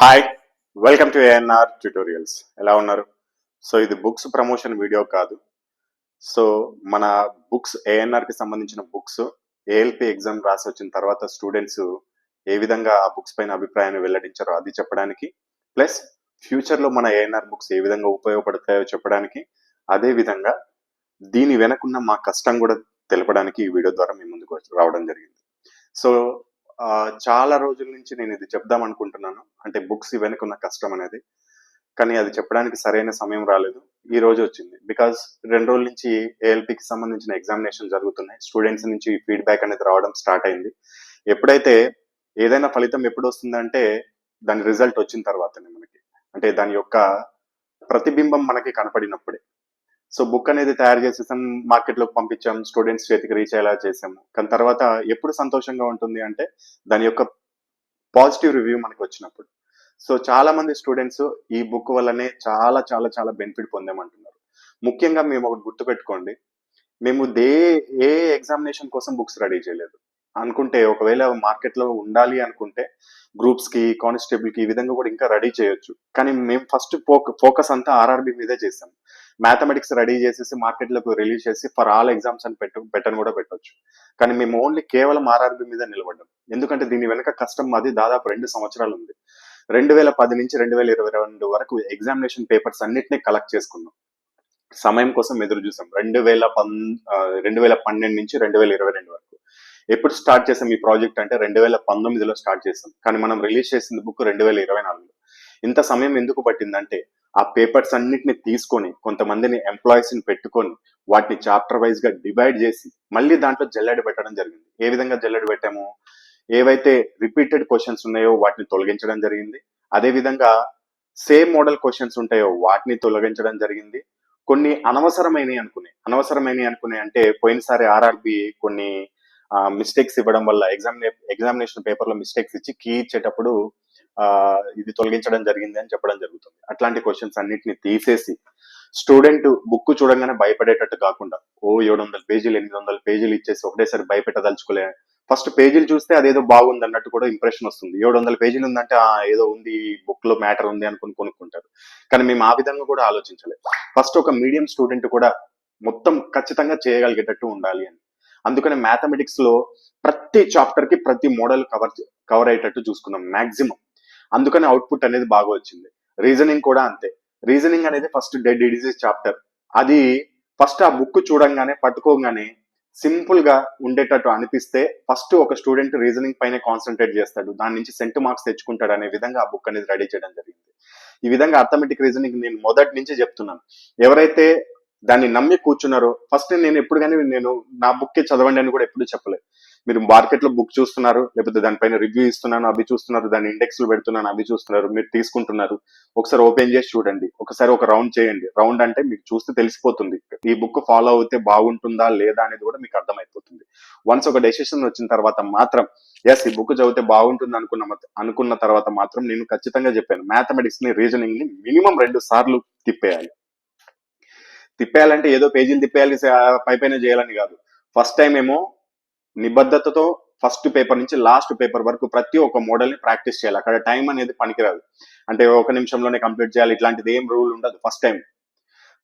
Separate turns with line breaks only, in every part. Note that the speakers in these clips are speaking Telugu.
Hi welcome to ANR tutorials ఎలా ఉన్నారు? సో ఇది బుక్స్ ప్రమోషన్ వీడియో కాదు. సో మన బుక్స్ ఏఎన్ఆర్కి సంబంధించిన బుక్స్ ఏఎల్పి ఎగ్జామ్ రాసి వచ్చిన తర్వాత స్టూడెంట్స్ ఏ విధంగా ఆ బుక్స్ పైన అభిప్రాయాన్ని వెల్లడించారో అది చెప్పడానికి ప్లస్ ఫ్యూచర్లో మన ఏఎన్ఆర్ బుక్స్ ఏ విధంగా ఉపయోగపడతాయో చెప్పడానికి అదే విధంగా దీని వెనకున్న మా కష్టం కూడా తెలపడానికి ఈ వీడియో ద్వారా మీ ముందుకు వచ్చి- రావడం జరిగింది. సో చాలా రోజుల నుంచి నేను ఇది చెప్దాం అనుకుంటున్నాను. అంటే బుక్స్ వెనుకున్న కష్టం అనేది. కానీ అది చెప్పడానికి సరైన సమయం రాలేదు. ఈ రోజు వచ్చింది. బికాస్ రెండు రోజుల నుంచి ఏఎల్పికి సంబంధించిన ఎగ్జామినేషన్ జరుగుతున్నాయి. స్టూడెంట్స్ నుంచి ఫీడ్బ్యాక్ అనేది రావడం స్టార్ట్ అయింది. ఎప్పుడైతే ఏదైనా ఫలితం ఎప్పుడు వస్తుందంటే దాని రిజల్ట్ వచ్చిన తర్వాతనే మనకి. అంటే దాని యొక్క ప్రతిబింబం మనకి కనపడినప్పుడే. సో బుక్ అనేది తయారు చేసేసాం మార్కెట్లోకి పంపించాం స్టూడెంట్స్ చేతికి రీచ్ అయ్యేలా చేసాము కానీ తర్వాత ఎప్పుడు సంతోషంగా ఉంటుంది అంటే దాని యొక్క పాజిటివ్ రివ్యూ మనకు వచ్చినప్పుడు. సో చాలా మంది స్టూడెంట్స్ ఈ బుక్ వల్లనే చాలా చాలా చాలా బెనిఫిట్ పొందామంటున్నారు. ముఖ్యంగా మేము ఒకటి గుర్తుపెట్టుకోండి. మేము దే ఏ ఎగ్జామినేషన్ కోసం బుక్స్ రెడీ చేయలేదు. అనుకుంటే ఒకవేళ మార్కెట్లో ఉండాలి అనుకుంటే గ్రూప్స్కి కానిస్టేబుల్కి ఈ విధంగా కూడా ఇంకా రెడీ చేయొచ్చు. కానీ మేము ఫస్ట్ ఫోకస్ అంతా ఆర్ఆర్బి మీదే చేసాం. మ్యాథమెటిక్స్ రెడీ చేసేసి మార్కెట్లోకి రిలీజ్ చేసి ఫర్ ఆల్ ఎగ్జామ్స్ అని పెట్టు పెట్టని కూడా పెట్టొచ్చు. కానీ మేము ఓన్లీ కేవలం ఆర్ఆర్బి మీద నిలబడ్డాం. ఎందుకంటే దీని వెనక కష్టం మాది దాదాపు రెండు సంవత్సరాలు ఉంది. రెండు వేల పది నుంచి రెండు వేల ఇరవై రెండు వరకు ఎగ్జామినేషన్ పేపర్స్ అన్నిటిని కలెక్ట్ చేసుకున్నాం. సమయం కోసం ఎదురు చూసాం. రెండు వేల పన్ రెండు వేల పన్నెండు నుంచి రెండు వేల ఇరవై రెండు వరకు. ఎప్పుడు స్టార్ట్ చేసాం ఈ ప్రాజెక్ట్ అంటే రెండు వేల పంతొమ్మిదిలో స్టార్ట్ చేసాం. కానీ మనం రిలీజ్ చేసిన బుక్ రెండు వేల ఇరవై నాలుగులో. ఇంత సమయం ఎందుకు పట్టిందంటే ఆ పేపర్స్ అన్నిటిని తీసుకొని కొంతమందిని ఎంప్లాయీస్ని పెట్టుకొని వాటిని చాప్టర్ వైజ్గా డివైడ్ చేసి మళ్ళీ దాంట్లో జల్లెడ పెట్టడం జరిగింది. ఏ విధంగా జల్లెడ పెట్టాము? ఏవైతే రిపీటెడ్ క్వశ్చన్స్ ఉన్నాయో వాటిని తొలగించడం జరిగింది. అదే విధంగా సేమ్ మోడల్ క్వశ్చన్స్ ఉంటాయో వాటిని తొలగించడం జరిగింది. కొన్ని అనవసరమైనవి అనుకునే అనవసరమైనవి అనుకునే అంటే పోయినసారి ఆర్ఆర్బి కొన్ని మిస్టేక్స్ ఇవ్వడం వల్ల ఎగ్జామ్ ఎగ్జామినేషన్ పేపర్లో మిస్టేక్స్ ఇచ్చి కీ ఇచ్చేటప్పుడు ఇది తొలగించడం జరిగింది అని చెప్పడం జరుగుతుంది. అట్లాంటి క్వశ్చన్స్ అన్నిటిని తీసేసి స్టూడెంట్ బుక్ చూడంగానే భయపడేటట్టు కాకుండా ఓ ఏడు వందల పేజీలు ఎనిమిది వందల పేజీలు ఇచ్చేసి ఒకటేసారి భయపెట్టదలుచుకోలే. ఫస్ట్ పేజీలు చూస్తే అదేదో బాగుంది అన్నట్టు కూడా ఇంప్రెషన్ వస్తుంది. ఏడు వందల పేజీలు ఉందంటే ఏదో ఉంది బుక్లో మ్యాటర్ ఉంది అనుకుని కొనుక్కుంటారు. కానీ మేము ఆ విధంగా కూడా ఆలోచించలేదు. ఫస్ట్ ఒక మీడియం స్టూడెంట్ కూడా మొత్తం ఖచ్చితంగా చేయగలిగేటట్టు ఉండాలి అని. అందుకని మ్యాథమెటిక్స్లో ప్రతి చాప్టర్కి ప్రతి మోడల్ కవర్ కవర్ అయ్యేటట్టు చూసుకున్నాం మాక్సిమం అందుకని అవుట్పుట్ అనేది బాగా వచ్చింది. రీజనింగ్ కూడా అంతే. రీజనింగ్ అనేది ఫస్ట్ డెడ్ డిజీజ్ చాప్టర్ అది ఫస్ట్ ఆ బుక్ చూడంగానే పట్టుకోగానే సింపుల్గా ఉండేటట్టు అనిపిస్తే ఫస్ట్ ఒక స్టూడెంట్ రీజనింగ్ పైన కాన్సన్ట్రేట్ చేస్తాడు. దాని నుంచి సెంట్ మార్క్స్ తెచ్చుకుంటాడు అనే విధంగా ఆ బుక్ అనేది రెడీ చేయడం జరిగింది. ఈ విధంగా అర్థమెటిక్ రీజనింగ్ నేను మొదటి నుంచి చెప్తున్నాను. ఎవరైతే దాన్ని నమ్మి కూర్చున్నారో ఫస్ట్ నేను ఎప్పుడు కానీ నేను నా బుక్ చదవండి అని కూడా ఎప్పుడు చెప్పలేదు. మీరు మార్కెట్లో బుక్ చూస్తున్నారు లేకపోతే దానిపైన రివ్యూ ఇస్తున్నాను అవి చూస్తున్నారు దాని ఇండెక్స్ పెడుతున్నాను అవి చూస్తున్నారు మీరు తీసుకుంటున్నారు ఒకసారి ఓపెన్ చేసి చూడండి ఒకసారి ఒక రౌండ్ చేయండి. రౌండ్ అంటే మీకు చూస్తే తెలిసిపోతుంది. ఈ బుక్ ఫాలో అవుతే బాగుంటుందా లేదా అనేది కూడా మీకు అర్థమైపోతుంది. వన్స్ ఒక డెసిషన్ వచ్చిన తర్వాత మాత్రం ఎస్ ఈ బుక్ చదివితే బాగుంటుంది అనుకున్న అనుకున్న తర్వాత మాత్రం నేను ఖచ్చితంగా చెప్పాను. మ్యాథమెటిక్స్ని రీజనింగ్ని మినిమం రెండు సార్లు తిప్పేయాలి. తిప్పేయాలంటే ఏదో పేజీలు తిప్పేయాలి స- పై పైన చేయాలని కాదు. ఫస్ట్ టైం ఏమో నిబద్ధతతో ఫస్ట్ పేపర్ నుంచి లాస్ట్ పేపర్ వరకు ప్రతి ఒక్క మోడల్ని ప్రాక్టీస్ చేయాలి. అక్కడ టైం అనేది పనికిరాదు. అంటే ఒక నిమిషంలోనే కంప్లీట్ చేయాలి ఇట్లాంటిది ఏం రూల్ ఉండదు first time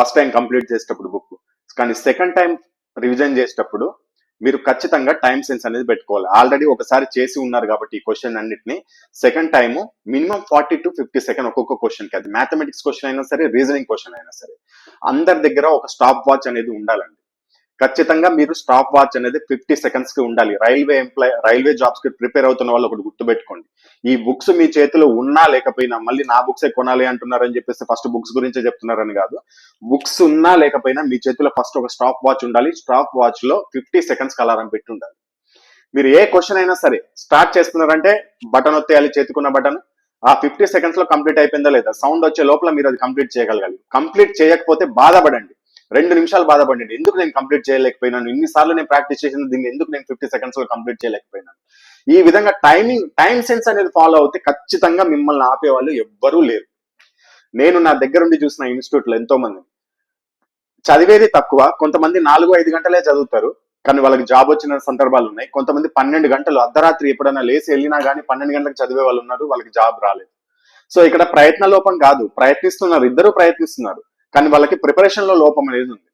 first time complete చేసేటప్పుడు బుక్ కానీ సెకండ్ టైం రివిజన్ చేసేటప్పుడు మీరు ఖచ్చితంగా టైం సెన్స్ అనేది పెట్టుకోవాలి. ఆల్రెడీ ఒకసారి చేసి ఉన్నారు కాబట్టి ఈ క్వశ్చన్ అన్నిటిని. Second time minimum forty to fifty second ఒక్కొక్క క్వశ్చన్కి. అది మ్యాథమెటిక్స్ క్వశ్చన్ అయినా సరే రీజనింగ్ క్వశ్చన్ అయినా సరే. అందరి దగ్గర ఒక స్టాప్ వాచ్ అనేది ఉండాలండి. ఖచ్చితంగా మీరు స్టాప్ వాచ్ అనేది ఫిఫ్టీ సెకండ్స్కి ఉండాలి. రైల్వే ఎంప్లాయ్ రైల్వే జాబ్స్కి ప్రిపేర్ అవుతున్న వాళ్ళు ఒకటి గుర్తుపెట్టుకోండి. ఈ బుక్స్ మీ చేతిలో ఉన్నా లేకపోయినా మళ్ళీ నా బుక్స్ కొనాలి అంటున్నారని చెప్పేసి ఫస్ట్ బుక్స్ గురించే చెప్తున్నారని కాదు. బుక్స్ ఉన్నా లేకపోయినా మీ చేతిలో ఫస్ట్ ఒక స్టాప్ వాచ్ ఉండాలి. స్టాప్ వాచ్లో ఫిఫ్టీ సెకండ్స్ అలారం పెట్టి ఉండాలి. మీరు ఏ క్వశ్చన్ అయినా సరే స్టార్ట్ చేస్తున్నారంటే బటన్ ఒత్తేయాలి చేతికున్న బటన్. ఆ ఫిఫ్టీ సెకండ్స్లో కంప్లీట్ అయిపోయిందా లేదా? సౌండ్ వచ్చే లోపల మీరు అది కంప్లీట్ చేయగలగాలి. కంప్లీట్ చేయకపోతే బాధపడండి. రెండు నిమిషాలు బాధపడండి. ఎందుకు నేను కంప్లీట్ చేయలేకపోయినాను? ఇన్నిసార్లు నేను ప్రాక్టీస్ చేసిన దీన్ని ఎందుకు నేను ఫిఫ్టీ సెకండ్స్లో కంప్లీట్ చేయలేకపోయినాను? ఈ విధంగా టైమింగ్ టైం సెన్స్ అనేది ఫాలో అవుతే ఖచ్చితంగా మిమ్మల్ని ఆపే వాళ్ళు ఎవ్వరూ లేరు. నేను నా దగ్గర ఉండి చూసిన ఇన్స్టిట్యూట్లో ఎంతో మంది చదివేది తక్కువ కొంతమంది నాలుగు ఐదు గంటలే చదువుతారు. కానీ వాళ్ళకి జాబ్ వచ్చిన సందర్భాలు ఉన్నాయి. కొంతమంది పన్నెండు గంటలు అర్ధరాత్రి ఎప్పుడైనా లేచి వెళ్ళినా కానీ పన్నెండు గంటలకు చదివే వాళ్ళు ఉన్నారు వాళ్ళకి జాబ్ రాలేదు. సో ఇక్కడ ప్రయత్న లోపం కాదు. ప్రయత్నిస్తున్నారు. ఇద్దరు ప్రయత్నిస్తున్నారు. కానీ వాళ్ళకి ప్రిపరేషన్లో లోపం అనేది ఉంది.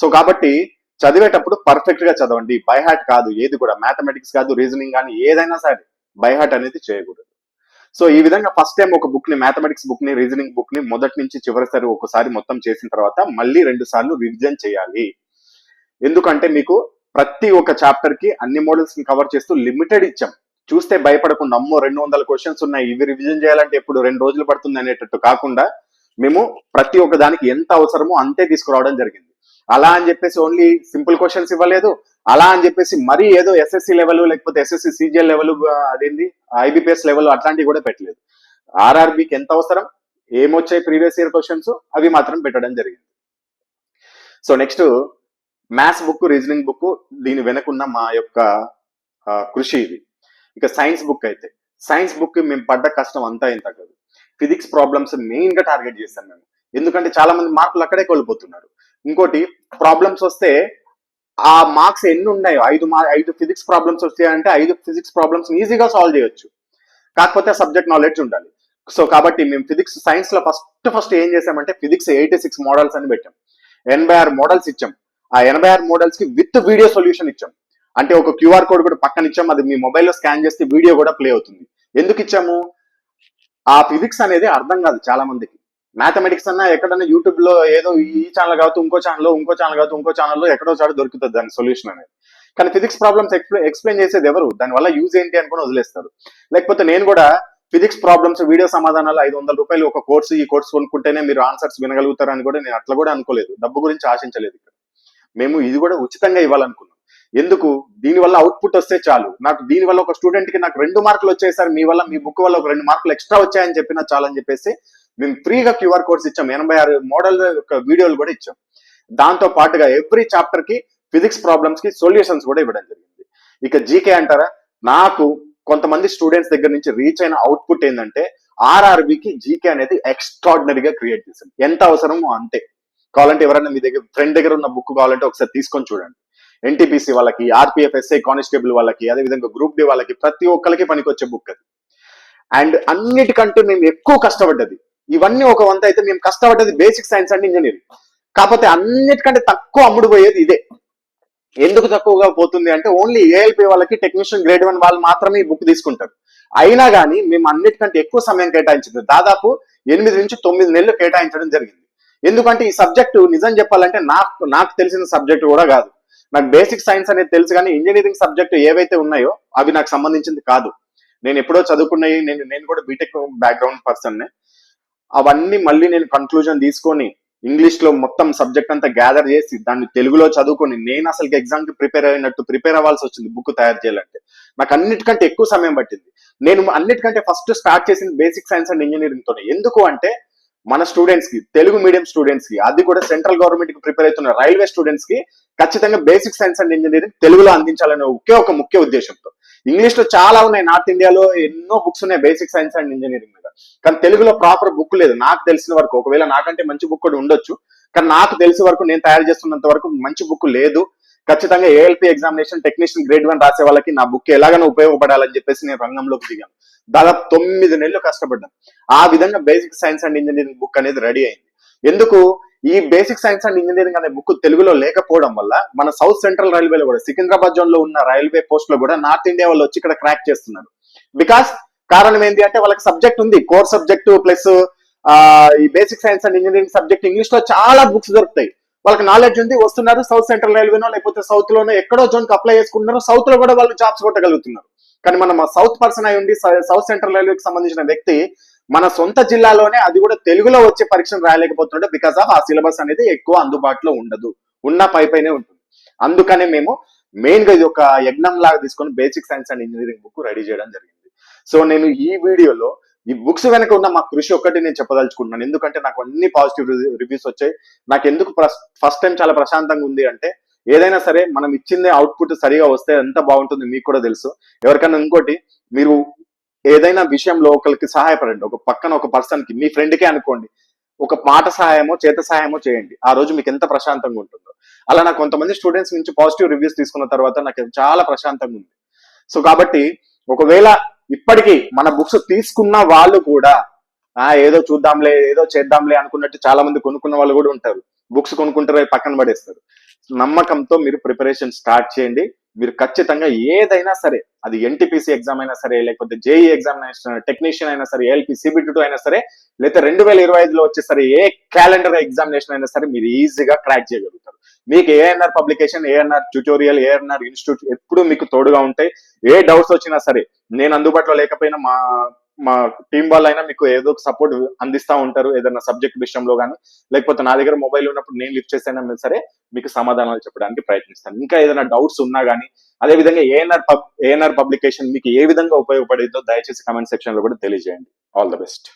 సో కాబట్టి చదివేటప్పుడు పర్ఫెక్ట్గా చదవండి. బై హార్ట్ కాదు ఏది కూడా. మ్యాథమెటిక్స్ కాదు రీజనింగ్ కానీ ఏదైనా సరే బైహార్ట్ అనేది చేయకూడదు. సో ఈ విధంగా ఫస్ట్ టైం ఒక బుక్ని మ్యాథమెటిక్స్ బుక్ని రీజనింగ్ బుక్ని మొదటి నుంచి చివరిసారి ఒకసారి మొత్తం చేసిన తర్వాత మళ్ళీ రెండు సార్లు రివిజన్ చేయాలి. ఎందుకంటే మీకు ప్రతి ఒక్క చాప్టర్కి అన్ని మోడల్స్ని కవర్ చేస్తూ లిమిటెడ్ ఇచ్చాం. చూస్తే భయపడకుండా అమ్మో రెండు వందల క్వశ్చన్స్ ఉన్నాయి. ఇవి రివిజన్ చేయాలంటే ఎప్పుడు? రెండు రోజులు పడుతుంది అనేటట్టు కాకుండా మేము ప్రతి ఒక్క దానికి ఎంత అవసరమో అంతే తీసుకురావడం జరిగింది. అలా అని చెప్పేసి ఓన్లీ సింపుల్ క్వశ్చన్స్ ఇవ్వలేదు. అలా అని చెప్పేసి మరీ ఏదో ఎస్ఎస్సి లెవెల్ లేకపోతే ఎస్ఎస్సి సీజిఎల్ లెవెల్ అదేంది ఐబిపిఎస్ లెవెల్ అట్లాంటివి కూడా పెట్టలేదు. ఆర్ఆర్బికి ఎంత అవసరం? ఏమొచ్చాయి ప్రీవియస్ ఇయర్ క్వశ్చన్స్ అవి మాత్రం పెట్టడం జరిగింది. So next maths book reasoning book దీని వెనకున్న మా యొక్క కృషి ఇది. ఇక సైన్స్ బుక్ అయితే. సైన్స్ బుక్ మేము పడ్డ కష్టం అంతా ఇంత కాదు ఫిజిక్స్ ప్రాబ్లమ్స్ మెయిన్గా టార్గెట్ చేస్తాం మేము. ఎందుకంటే చాలా మంది మార్కులు అక్కడే కోల్పోతున్నారు. ఇంకోటి ప్రాబ్లమ్స్ వస్తే ఆ మార్క్స్ ఎన్ని ఉన్నాయో ఐదు మా- ఐదు ఫిజిక్స్ ప్రాబ్లమ్స్ వస్తాయంటే ఐదు ఫిజిక్స్ ప్రాబ్లమ్స్ ఈజీగా సాల్వ్ చేయొచ్చు. కాకపోతే సబ్జెక్ట్ నాలెడ్జ్ ఉండాలి. సో కాబట్టి మేము ఫిజిక్స్ సైన్స్లో ఫస్ట్ ఫస్ట్ ఏం చేసామంటే ఫిజిక్స్ ఎయిటీ సిక్స్ మోడల్స్ అని పెట్టాం. ఎనభై ఆరు మోడల్స్ ఇచ్చాం. ఆ ఎనభై ఆరు మోడల్స్కి విత్ వీడియో సొల్యూషన్ ఇచ్చాం. అంటే ఒక క్యూఆర్ కోడ్ కూడా పక్కన ఇచ్చాం. అది మీ మొబైల్లో స్కాన్ చేస్తే వీడియో కూడా ప్లే అవుతుంది. ఎందుకు ఇచ్చాము? ఆ ఫిజిక్స్ అనేది అర్థం కాదు చాలా మందికి. మ్యాథమెటిక్స్ అన్నా ఎక్కడన్నా యూట్యూబ్లో ఏదో ఈ ఛానల్ కావచ్చు ఇంకో ఛానల్ ఇంకో ఛానల్ కావచ్చు ఇంకో ఛానల్లో ఎక్కడో చాటు దొరుకుతుంది దాని సొల్యూషన్ అనేది. కానీ ఫిజిక్స్ ప్రాబ్లమ్స్ ఎక్స్ప్లెయిన్ ఎక్స్ప్లెయిన్ చేసేది ఎవరు? దానివల్ల యూజ్ ఏంటి అనుకుని వదిలేస్తారు. లేకపోతే నేను కూడా ఫిజిక్స్ ప్రాబ్లమ్స్ వీడియో సమాధానాలు ఐదు వందల రూపాయలు ఒక కోర్సు ఈ కోర్సు కొనుక్కుంటేనే మీరు ఆన్సర్స్ వినగలుగుతారని కూడా నేను అట్లా కూడా అనుకోలేదు. డబ్బు గురించి ఆశించలేదు ఇక్కడ. మేము ఇది కూడా ఉచితంగా ఇవ్వాలనుకున్నాం. ఎందుకు? దీని వల్ల అవుట్పుట్ వస్తే చాలు. నాకు దీని వల్ల ఒక స్టూడెంట్కి నాకు రెండు మార్కులు వచ్చేసారి మీ వల్ల మీ బుక్ వల్ల ఒక రెండు మార్కులు ఎక్స్ట్రా వచ్చాయని చెప్పినా చాలని చెప్పేసి మేము ఫ్రీగా క్యూఆర్ కోడ్స్ ఇచ్చాం. ఎనభై ఆరు మోడల్ యొక్క వీడియోలు కూడా ఇచ్చాం. దాంతో పాటుగా ఎవ్రీ చాప్టర్కి ఫిజిక్స్ ప్రాబ్లమ్స్కి సొల్యూషన్స్ కూడా ఇవ్వడం జరిగింది. ఇక జీకే అంటారా? నాకు కొంతమంది స్టూడెంట్స్ దగ్గర నుంచి రీచ్ అయిన అవుట్పుట్ ఏంటంటే ఆర్ఆర్బికి జీకే అనేది ఎక్స్ట్రాడినరీగా క్రియేట్ చేశాను ఎంత అవసరమో అంతే. కావాలంటే ఎవరైనా మీ దగ్గర ఫ్రెండ్ దగ్గర ఉన్న బుక్ కావాలంటే ఒకసారి తీసుకొని చూడండి. ఎన్టీపీసీ వాళ్ళకి ఆర్పిఎఫ్ ఎస్ఐ కానిస్టేబుల్ వాళ్ళకి అదేవిధంగా గ్రూప్ డి వాళ్ళకి ప్రతి ఒక్కరికి పనికొచ్చే బుక్ అది. అండ్ అన్నిటికంటే మేము ఎక్కువ కష్టపడ్డది. ఇవన్నీ ఒక వంత అయితే మేము కష్టపడ్డది బేసిక్ సైన్స్ అండ్ ఇంజనీరింగ్. కాకపోతే అన్నిటికంటే తక్కువ అమ్ముడు పోయేది ఇదే. ఎందుకు తక్కువగా పోతుంది అంటే ఓన్లీ ఏఎల్పి వాళ్ళకి టెక్నీషియన్ గ్రేడ్ వన్ వాళ్ళు మాత్రమే ఈ బుక్ తీసుకుంటారు. అయినా కానీ మేము అన్నిటికంటే ఎక్కువ సమయం కేటాయించింది. దాదాపు ఎనిమిది నుంచి తొమ్మిది నెలలు కేటాయించడం జరిగింది. ఎందుకంటే ఈ సబ్జెక్టు నిజం చెప్పాలంటే నాకు నాకు తెలిసిన సబ్జెక్ట్ కూడా కాదు. నాకు బేసిక్ సైన్స్ అనేది తెలుసు కానీ ఇంజనీరింగ్ సబ్జెక్ట్ ఏవైతే ఉన్నాయో అవి నాకు సంబంధించింది కాదు. నేను ఎప్పుడో చదువుకున్నాయి నేను నేను కూడా బీటెక్ బ్యాక్గ్రౌండ్ పర్సన్ అవన్నీ మళ్ళీ నేను కన్క్లూజన్ తీసుకొని ఇంగ్లీష్లో మొత్తం సబ్జెక్ట్ అంతా గ్యాదర్ చేసి దాన్ని తెలుగులో చదువుకొని నేను అసలు ఎగ్జామ్కి ప్రిపేర్ అయినట్టు ప్రిపేర్ అవ్వాల్సి వచ్చింది బుక్ తయారు చేయాలంటే. నాకు అన్నిటికంటే ఎక్కువ సమయం పట్టింది. నేను అన్నిటికంటే ఫస్ట్ స్టార్ట్ చేసింది బేసిక్ సైన్స్ అండ్ ఇంజనీరింగ్ తోనే. ఎందుకు అంటే మన స్టూడెంట్స్కి తెలుగు మీడియం స్టూడెంట్స్కి అది కూడా సెంట్రల్ గవర్నమెంట్కి ప్రిపేర్ అవుతున్న రైల్వే స్టూడెంట్స్కి ఖచ్చితంగా బేసిక్ సైన్స్ అండ్ ఇంజనీరింగ్ తెలుగులో అందించాలనే ఒకే ఒక ముఖ్య ఉద్దేశంతో. ఇంగ్లీష్లో చాలా ఉన్నాయి. నార్త్ ఇండియాలో ఎన్నో బుక్స్ ఉన్నాయి బేసిక్ సైన్స్ అండ్ ఇంజనీరింగ్ మీద. కానీ తెలుగులో ప్రాపర్ బుక్ లేదు. నాకు తెలిసిన వరకు ఒకవేళ నాకంటే మంచి బుక్ కూడా ఉండొచ్చు. కానీ నాకు తెలిసిన వరకు నేను తయారు చేస్తున్నంత వరకు మంచి బుక్ లేదు. ఖచ్చితంగా ALP examination technician grade one రాసే వాళ్ళకి నా బుక్ ఎలాగైనా ఉపయోగపడాలని చెప్పేసి నేను రంగంలోకి దిగాను. దాదాపు తొమ్మిది నెలలు కష్టపడ్డాను. ఆ విధంగా basic science and engineering book అనేది రెడీ అయింది. ఎందుకు? ఈ బేసిక్ సైన్స్ అండ్ ఇంజనీరింగ్ అనే బుక్ తెలుగులో లేకపోవడం వల్ల మన సౌత్ సెంట్రల్ రైల్వేలో కూడా సికింద్రాబాద్ జోన్లో ఉన్న రైల్వే పోస్ట్లో కూడా నార్త్ ఇండియా వాళ్ళు వచ్చి ఇక్కడ క్రాక్ చేస్తున్నారు. బికాస్ కారణం ఏంటి అంటే వాళ్ళకి సబ్జెక్ట్ ఉంది. కోర్ సబ్జెక్ట్ ప్లస్ ఈ basic science and engineering subject ఇంగ్లీష్లో చాలా బుక్స్ దొరుకుతాయి. వాళ్ళకి నాలెడ్జ్ ఉంది వస్తున్నారు సౌత్ సెంట్రల్ రైల్వేనో లేకపోతే సౌత్ లోనో ఎక్కడో జోన్కి అప్లై చేసుకుంటున్నారు సౌత్లో కూడా వాళ్ళు జాబ్స్ కొట్టగలుగుతున్నారు. కానీ మనం సౌత్ పర్సన్ అయి ఉండి సౌత్ సెంట్రల్ రైల్వేకి సంబంధించిన వ్యక్తి మన సొంత జిల్లాలోనే అది కూడా తెలుగులో వచ్చే పరీక్షను రాయలేకపోతున్నాడు బికాస్ ఆఫ్ ఆ సిలబస్ అనేది ఎక్కువ అందుబాటులో ఉండదు. ఉన్న పై పైనే ఉంటుంది. అందుకనే మేము మెయిన్గా ఇది ఒక యజ్ఞం లాగా తీసుకొని basic science and engineering book ready చేయడం జరిగింది. సో నేను ఈ వీడియోలో ఈ బుక్స్ వెనక ఉన్న మా కృషి ఒక్కటి నేను చెప్పదలుచుకుంటున్నాను. ఎందుకంటే నాకు అన్ని పాజిటివ్ రివ్యూస్ వచ్చాయి. నాకు ఎందుకు ఫస్ట్ టైం చాలా ప్రశాంతంగా ఉంది అంటే ఏదైనా సరే మనం ఇచ్చిందే అవుట్పుట్ సరిగా వస్తే ఎంత బాగుంటుంది మీకు కూడా తెలుసు. ఎవరికైనా ఇంకోటి మీరు ఏదైనా విషయంలో ఒకరికి సహాయపడండి. ఒక పక్కన ఒక పర్సన్కి మీ ఫ్రెండ్కే అనుకోండి. ఒక మాట సహాయమో చేత సహాయమో చేయండి. ఆ రోజు మీకు ఎంత ప్రశాంతంగా ఉంటుందో. అలా నాకు కొంతమంది స్టూడెంట్స్ నుంచి పాజిటివ్ రివ్యూస్ తీసుకున్న తర్వాత నాకు చాలా ప్రశాంతంగా ఉంది. సో కాబట్టి ఒకవేళ ఇప్పటికీ మన బుక్స్ తీసుకున్న వాళ్ళు కూడా ఆ ఏదో చూద్దాంలే ఏదో చేద్దాంలే అనుకున్నట్టు చాలా మంది కొనుక్కున్న వాళ్ళు కూడా ఉంటారు. బుక్స్ కొనుక్కుంటారు పక్కన పడేస్తారు. నమ్మకంతో మీరు ప్రిపరేషన్ స్టార్ట్ చేయండి. మీరు ఖచ్చితంగా ఏదైనా సరే అది ఎన్టీపీసీ ఎగ్జామ్ అయినా సరే లేకపోతే జేఈ ఎగ్జామినేషన్ టెక్నీషియన్ అయినా సరే ఏఎల్పీ సిబిటి టూ అయినా సరే లేకపోతే రెండు వేల ఇరవై ఐదులో వచ్చేసరి ఏ క్యాలెండర్ ఎగ్జామినేషన్ అయినా సరే మీరు ఈజీగా క్రాక్ చేయగలుగుతారు. మీకు ANR publication ANR tutorial ANR institute ఎప్పుడు మీకు తోడుగా ఉంటాయి. ఏ డౌట్స్ వచ్చినా సరే నేను అందుబాటులో లేకపోయినా మా మా టీం వాళ్ళైనా మీకు ఏదో ఒక సపోర్ట్ అందిస్తా ఉంటారు ఏదైనా సబ్జెక్ట్ విషయంలో కానీ లేకపోతే నా దగ్గర మొబైల్ ఉన్నప్పుడు నేను లిఫ్ట్ చేసైనా సరే మీకు సమాధానాలు చెప్పడానికి ప్రయత్నిస్తాను. ఇంకా ఏదైనా డౌట్స్ ఉన్నా కానీ అదే విధంగా ఏఎన్ఆర్ పబ్ ఏఎన్ఆర్ పబ్లికేషన్ మీకు ఏ విధంగా ఉపయోగపడేదో దయచేసి కమెంట్ సెక్షన్లో కూడా తెలియజేయండి. All the best